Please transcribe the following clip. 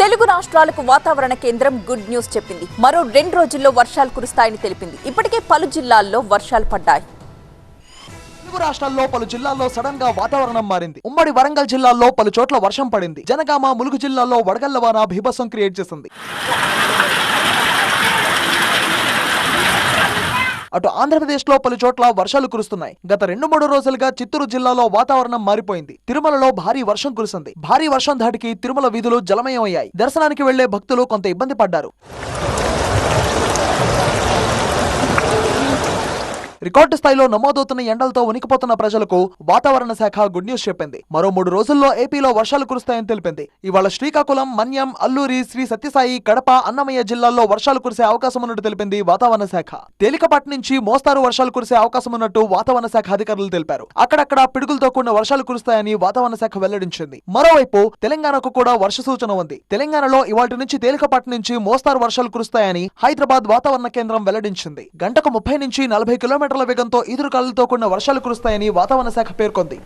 తెలుగు రాష్ట్రాలకు వాతావరణ కేంద్రం గుడ్ న్యూస్ చెప్పింది. మరో రెండు రోజుల్లో వర్షాలు కురుస్తాయని తెలిపింది. ఇప్పటికే పలు జిల్లాల్లో వర్షాలు పడ్డాయి. తెలుగు రాష్ట్రాల్లో పలు జిల్లాల్లో సడన్గా వాతావరణం మారింది. ఉమ్మడి వరంగల్ జిల్లాల్లో పలు చోట్ల వర్షం పడింది. జనగామ ములుగు జిల్లాల్లో వడగళ్ళ వాన భీభత్సం క్రియేట్ చేసింది. అటు ఆంధ్రప్రదేశ్లో పలు చోట్ల వర్షాలు కురుస్తున్నాయి. గత రెండు మూడు రోజులుగా చిత్తూరు జిల్లాలో వాతావరణం మారిపోయింది. తిరుమలలో భారీ వర్షం కురిసింది. భారీ వర్షం ధాటికి తిరుమల వీధులు జలమయమయ్యాయి. దర్శనానికి వెళ్ళే భక్తులు కొంత ఇబ్బంది పడ్డారు. రికార్డు స్థాయిలో నమోదవుతున్న ఎండలతో ఉనికిపోతున్న ప్రజలకు వాతావరణ శాఖ గుడ్ న్యూస్ చెప్పింది. మరో మూడు రోజుల్లో ఏపీలో వర్షాలు కురుస్తాయని తెలిపింది. ఇవాళ శ్రీకాకుళం మన్యం అల్లూరి శ్రీ సత్యసాయి కడప అన్నమయ్య జిల్లాల్లో వర్షాలు కురిసే అవకాశం ఉన్నట్టు తెలిపింది వాతావరణ శాఖ. తేలికపాటి నుంచి మోస్తారు వర్షాలు కురిసే అవకాశం ఉన్నట్టు వాతావరణ శాఖ అధికారులు తెలిపారు. అక్కడక్కడ పిడుగులతో కూడిన వర్షాలు కురుస్తాయని వాతావరణ శాఖ వెల్లడించింది. మరోవైపు తెలంగాణకు కూడా వర్ష సూచన ఉంది. తెలంగాణలో ఇవాటి నుంచి తేలికపాటి నుంచి మోస్తారు వర్షాలు కురుస్తాయని హైదరాబాద్ వాతావరణ కేంద్రం వెల్లడించింది. గంటకు ముప్పై నుంచి నలభై కిలోమీటర్ కిలోమీటర్ల వేగంతో ఈదురుగాలులతో కూడిన వర్షాలు కురుస్తాయని వాతావరణ శాఖ పేర్కొంది.